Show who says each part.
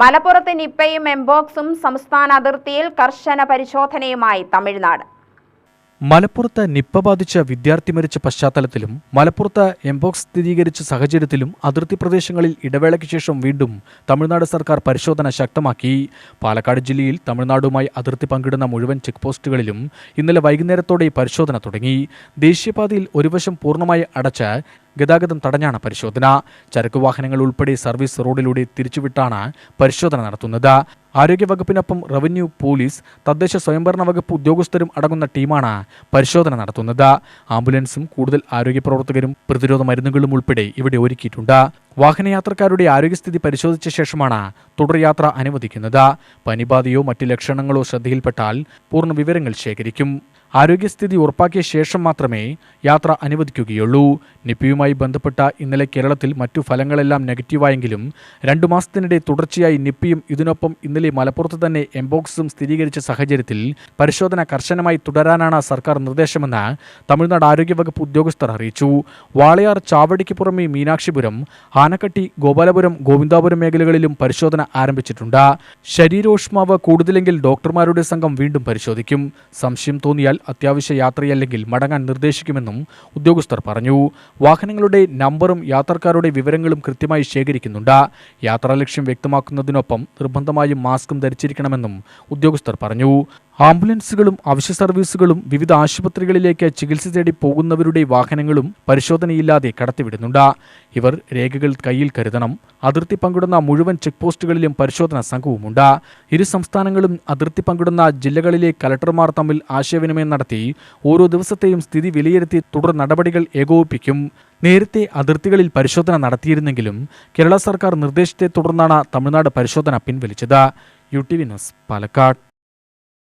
Speaker 1: മലപ്പുറത്ത് നിപ്പയും എംബോക്സും സംസ്ഥാന അതിർത്തിയിൽ കർശന പരിശോധനയുമായി തമിഴ്നാട്.
Speaker 2: മലപ്പുറത്ത് നിപ്പ ബാധിച്ച വിദ്യാർത്ഥി മരിച്ച പശ്ചാത്തലത്തിലും മലപ്പുറത്ത് എംബോക്സ് സ്ഥിരീകരിച്ച സാഹചര്യത്തിലും അതിർത്തി പ്രദേശങ്ങളിൽ ഇടവേളയ്ക്ക് ശേഷം വീണ്ടും തമിഴ്നാട് സർക്കാർ പരിശോധന ശക്തമാക്കി. പാലക്കാട് ജില്ലയിൽ തമിഴ്നാടുമായി അതിർത്തി പങ്കിടുന്ന മുഴുവൻ ചെക്ക് പോസ്റ്റുകളിലും ഇന്നലെ വൈകുന്നേരത്തോടെ പരിശോധന തുടങ്ങി. ദേശീയപാതയിൽ ഒരു വശം പൂർണമായി അടച്ച് ഗതാഗതം തടഞ്ഞാണ് പരിശോധന. ചരക്ക് വാഹനങ്ങൾ ഉൾപ്പെടെ സർവീസ് റോഡിലൂടെ തിരിച്ചുവിട്ടാണ് പരിശോധന നടത്തുന്നത്. ആരോഗ്യവകുപ്പിനൊപ്പം റവന്യൂ പോലീസ് തദ്ദേശ സ്വയംഭരണ വകുപ്പ് ഉദ്യോഗസ്ഥരും അടങ്ങുന്ന ടീമാണ് പരിശോധന നടത്തുന്നത്. ആംബുലൻസും കൂടുതൽ ആരോഗ്യ പ്രവർത്തകരും പ്രതിരോധ മരുന്നുകളും ഉൾപ്പെടെ ഇവിടെ ഒരുക്കിയിട്ടുണ്ട്. വാഹനയാത്രക്കാരുടെ ആരോഗ്യസ്ഥിതി പരിശോധിച്ച ശേഷമാണ് തുടർയാത്ര അനുവദിക്കുന്നത്. പനിബാധയോ മറ്റ് ലക്ഷണങ്ങളോ ശ്രദ്ധയിൽപ്പെട്ടാൽ പൂർണ വിവരങ്ങൾ ശേഖരിക്കും. ആരോഗ്യസ്ഥിതി ഉറപ്പാക്കിയ ശേഷം മാത്രമേ യാത്ര അനുവദിക്കുകയുള്ളൂ. നിപ്പയുമായി ബന്ധപ്പെട്ട ഇന്നലെ കേരളത്തിൽ മറ്റു ഫലങ്ങളെല്ലാം നെഗറ്റീവായെങ്കിലും രണ്ടു മാസത്തിനിടെ തുടർച്ചയായി നിപ്പയും ഇതിനൊപ്പം ഇന്നലെ മലപ്പുറത്ത് തന്നെ എംബോക്സും സ്ഥിരീകരിച്ച സാഹചര്യത്തിൽ പരിശോധന കർശനമായി തുടരാനാണ് സർക്കാർ നിർദ്ദേശമെന്ന് തമിഴ്നാട് ആരോഗ്യവകുപ്പ് ഉദ്യോഗസ്ഥർ അറിയിച്ചു. വാളയാർ ചാവടിക്ക് പുറമെ മീനാക്ഷിപുരം ആനക്കട്ടി ഗോപാലപുരം ഗോവിന്ദാപുരം മേഖലകളിലും പരിശോധന ആരംഭിച്ചിട്ടുണ്ട്. ശരീരോഷ്മാവ് കൂടുതലെങ്കിൽ ഡോക്ടർമാരുടെ സംഘം വീണ്ടും പരിശോധിക്കും. സംശയം തോന്നിയാൽ അത്യാവശ്യ യാത്രയല്ലെങ്കിൽ മടങ്ങാൻ നിർദ്ദേശിക്കുമെന്നും ഉദ്യോഗസ്ഥർ പറഞ്ഞു. വാഹനങ്ങളുടെ നമ്പറും യാത്രക്കാരുടെ വിവരങ്ങളും കൃത്യമായി ശേഖരിക്കുന്നുണ്ട്. യാത്രാലക്ഷ്യം വ്യക്തമാക്കുന്നതിനൊപ്പം നിർബന്ധമായും മാസ്കും ധരിച്ചിരിക്കണമെന്നും ഉദ്യോഗസ്ഥർ പറഞ്ഞു. ആംബുലൻസുകളും അവശ്യ സർവീസുകളും വിവിധ ആശുപത്രികളിലേക്ക് ചികിത്സ തേടി പോകുന്നവരുടെ വാഹനങ്ങളും പരിശോധനയില്ലാതെ കടത്തിവിടുന്നുണ്ട്. ഇവർ രേഖകൾ കയ്യിൽ കരുതണം. അതിർത്തി പങ്കിടുന്ന മുഴുവൻ ചെക്ക് പോസ്റ്റുകളിലും പരിശോധന സംഘവുമുണ്ട്. ഇരു സംസ്ഥാനങ്ങളും അതിർത്തി പങ്കിടുന്ന ജില്ലകളിലെ കലക്ടർമാർ തമ്മിൽ ആശയവിനിമയം നടത്തി ഓരോ ദിവസത്തെയും സ്ഥിതി വിലയിരുത്തി തുടർ നടപടികൾ ഏകോപിപ്പിക്കും. നേരത്തെ അതിർത്തികളിൽ പരിശോധന നടത്തിയിരുന്നെങ്കിലും കേരള സർക്കാർ നിർദ്ദേശത്തെ തുടർന്നാണ് തമിഴ്നാട് പരിശോധന പിൻവലിച്ചത്. U T V news Palakkad.